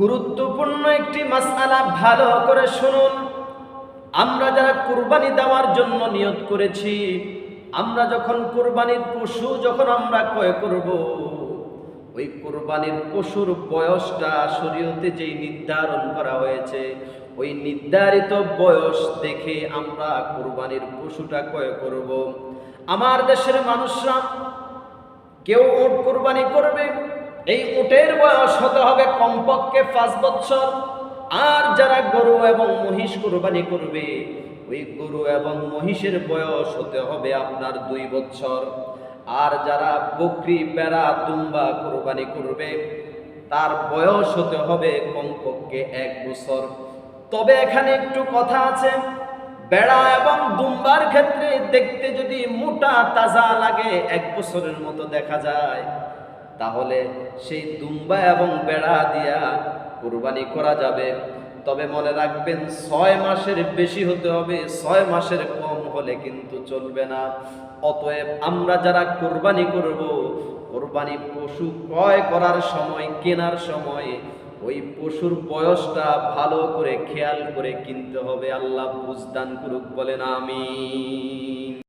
গুরুত্বপূর্ণ একটি মাসালা ভালো করে শুনুন। আমরা যারা কুরবানি দেওয়ার জন্য নিয়ত করেছি, আমরা যখন কুরবানির পশু যখন আমরা ক্রয় করব, ওই কুরবানির পশুর বয়সটা শরীয়তে যেই নির্ধারণ করা হয়েছে, ওই নির্ধারিত বয়স দেখে আমরা কুরবানির পশুটা ক্রয় করব। আমার দেশের মানুষরা কেউ উট কোরবানি করবে এই উটের বয়স হতে হবে কমপক্ষে পাঁচ বছর আর যারা গরু এবং মহিষ কোরবানি করবে, ওই গরু এবং মহিষের বয়স হতে হবে আপনার দুই বছর আর যারা বকরি বেড়া দুম্বা কোরবানি করবে, তার বয়স হতে হবে কমপক্ষে এক বছর তবে এখানে একটু কথা আছে, বেড়া এবং দুম্বার ক্ষেত্রে দেখতে যদি মোটা, তাজা লাগে, এক বছরের মতো দেখা যায়। তাহলে সেই দুম্বা এবং বেড়া দিয়া কুরবানি করা যাবে। তবে মনে রাখবেন, ছয় মাসের বেশি হতে হবে, ছয় মাসের কম হলে কিন্তু চলবে না। অতএব আমরা যারা কোরবানি করব, কোরবানি পশু ক্রয় করার সময়, কেনার সময়, ওই পশুর বয়সটা ভালো করে খেয়াল করে কিনতে হবে। আল্লাহ বুঝদান করুক বলেন, আমিন।